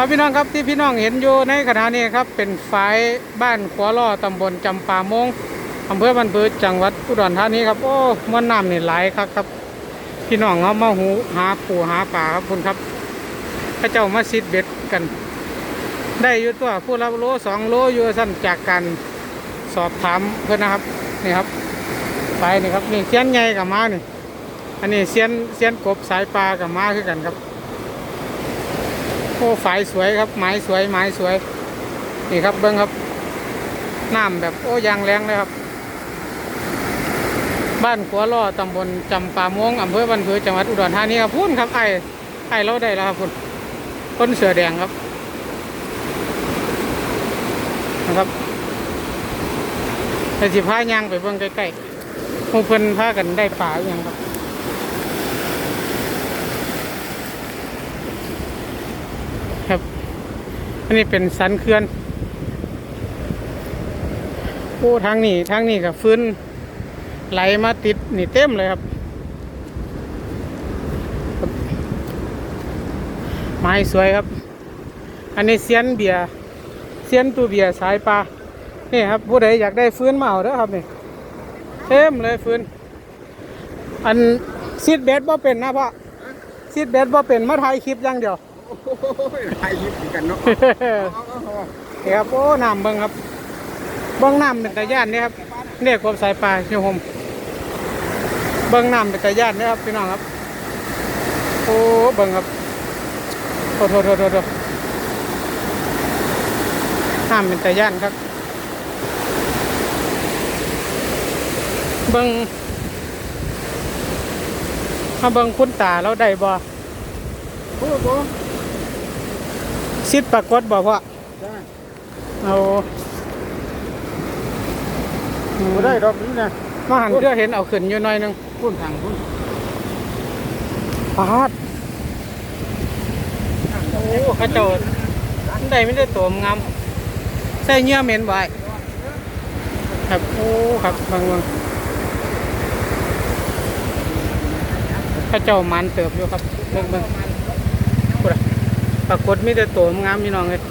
ครับพี่น้องครับที่พี่น้องเห็นอยู่ในขณะนี้ครับเป็นฝายบ้านขวล่อตำบลจำปามงอำเภอบันพืชจังหวัดอุดรธานีครับโอ้มวนน้ำนี่ไหลครับครับ พี่น้องเขามาหูหาปูหาปลาครับคุณครับพระเจ้ามาซิดเบ็ดกัน ได้อยู่ตัวผู้ละโลสองโลอยู่สั้นจากการสอบถามเพื่อนนะครับนี่ครับไปนี่ครับนี่เสียนใหญ่กับมานี่อันนี้เสียนเสียนกบสายปลากับมาคือกันครับ โอ้ฝายสวยครับไม้สวยไม้สวย นี่ครับเบิ้งครับน้ำแบบโอ้ยางแรงเลยครับ บ้านขัวล่อตำบลจำปาม่วงอำเภอบันพือจังหวัดอุดรธานีครับพูนครับไอ้ไอ้เราได้แล้วครับคุณคนเสือแดงครับนะครับไปสิพายางไปเบิ่งใกล้ๆหมูเพิ่อนพากันได้ป่าอย่างครับครับ อันนี้เป็นสันเขื่อนโอ้ทางนี้ทางนี้กับฟื้นไหลมาติดนี่เต็มเลยครับ ไม้สวยครับ อันนี้เซียนเบียเซียนตูเบียสายปลานี่ครับผู้ใดอยากได้ฟื้นเอาเด้อครับนี่เต็มเลยฟื้นอันซีดเบสบ่เป็นนะพ่อซีดเบสบ่เป็นมาถ่ายคลิปอย่างเดียว ไทยยิบกันเนาะนี่ครับโอ้น้ำเบิ้งครับเบิ้งน้ำเป็นตะย่านนี่ครับเนี่ยกบสายปลาเชียวหมเบิ้งน้ำเป็นตะย่านนี่ครับพี่น้องครับโอ้เบิ้งครับโอ้โทษโทษโทษโทษน้ำเป็นตะย่านครับเบิ้งมาเบิ้งคุณตาเราได้บ่โอ้โห ซิดปรากฏบ่พ่อได้เอาบ่ได้ดอกนี้นะมาหันเพื่อเห็นเอาขึ้นอยู่หน่อยหนึงพุ่นทางพุ่นปาดโอ้เข้าเจ้าได้ไม่ได้ตัวงามใส่เนื้อเหม็นไว้ครับโอ้ครับบางบางเข้าเจ้ามันเติบอยู่ครับเบิ่งเบิ่งพูดอะ ปรากฏมีแต่ตัวงามพี่น้องเลย